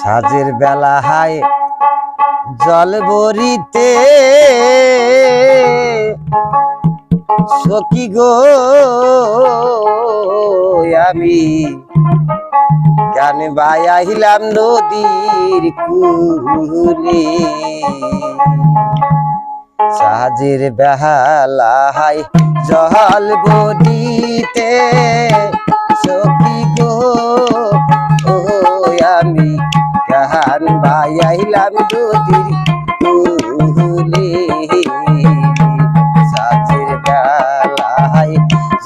সাজের বেলা হায়, জল বরিতে সখী গো, আমি কেন বাই আহিলাম নদীর কুলে সাজের বেহালা হায়, জল বরিতে ভাই আইলাম তুলে সাজের বেলায়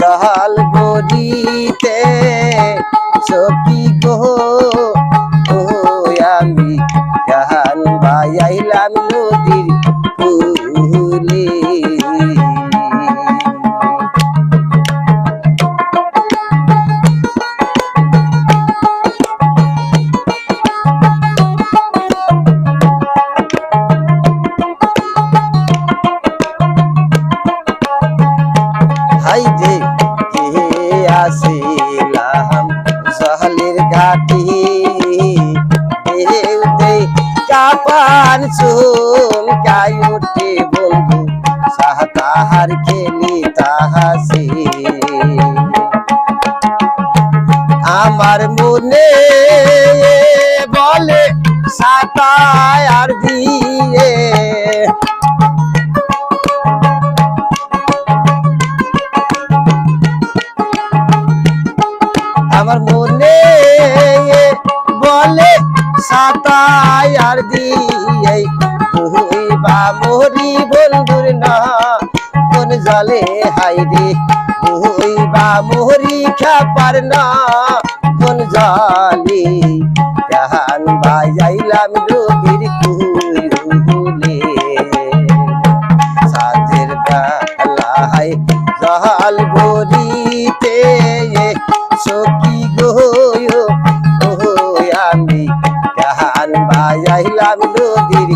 জল বরিতে আসিলাম সহলের ঘাটি। দেউতে কাপান সুন কাই উঠে বন্ধু সাহতাহার খেলি তাহাসি। আমার মনে বলে সাতায় আর দিয়ে জলে হাইরে তুই বা মরি খাপার না, কোন জলে। জাহান বাজাইলাম নদীর কুলে সাজের বেলায় জল বলিতে সখী গো আমি কাহান বাজাইলাম নদীর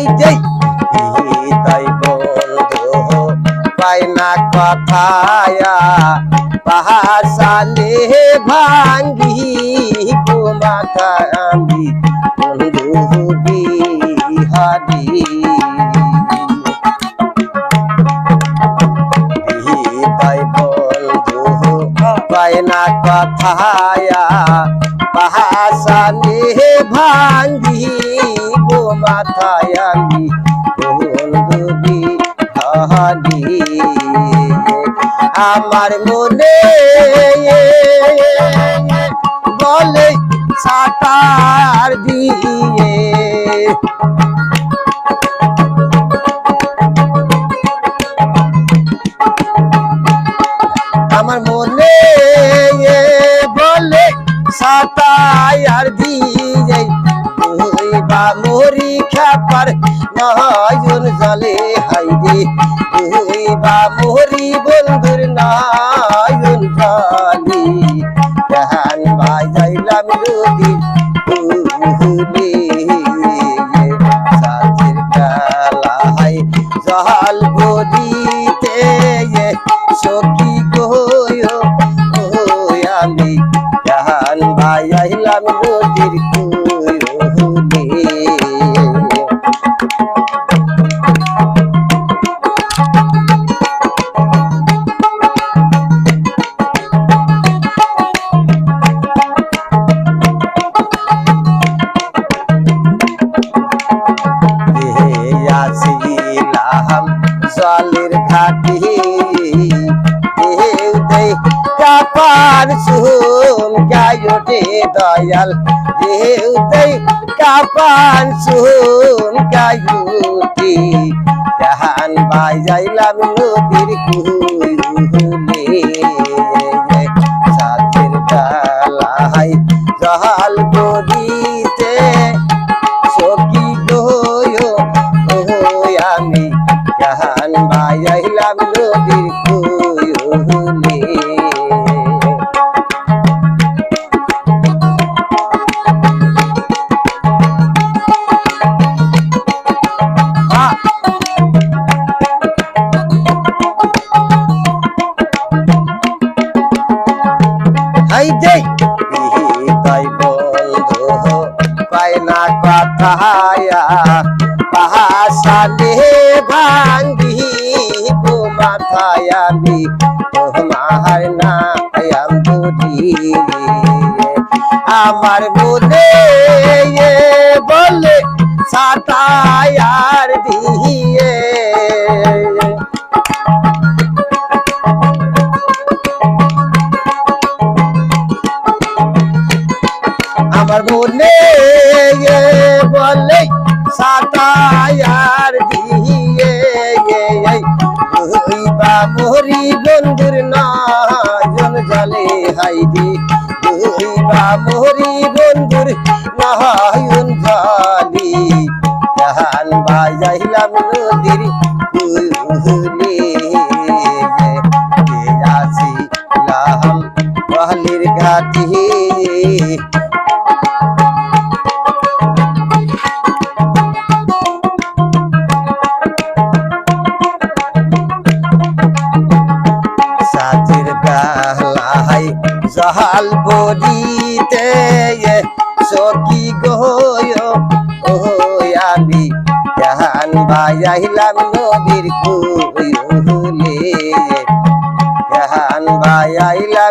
হাই দেই তাই বন্ধু পাই না কথায়া, পাহাড় সালে ভাঙ্গি কুমাতা আমি বন্ধু বিহারি। তাই বন্ধু পাই কথায়া, পাহাড় ভাঙ্গি মাথায় আমি বন্ধু বিহারি আমার মনে বলে সাতার দিয়ে। বা পার নয়ন জলে হাইরে। তুই বা মোহরি বন্ধুর নয়ন জলে। জাহান বাজাইলাম যদি কুলে। সাজের কালাই জল জলের ঘাটি। কাপার সুন গায়োটে দয়াল। ঢেউ দেই কাপান সুন গায়ুটি জাহান বাজাইলাম নদীর কুলে কথায়া পাহাসালে তোমার না আন্দুরি আমার বলে বলে সাতায়ার বলে সাতায়ার দিয়ে বা মোরি বন্ধুর নজন জলে হাইদি ওই বা মোরি বন্ধুর নয়ন জলি জাহান বাজাইলাম নদীর কুলে আসিলাম পহলির ঘাটি জহাল বলিতে সকি ও আমি জাহান বাজাইলাম নদীর কুলে জাহান বাজাইলাম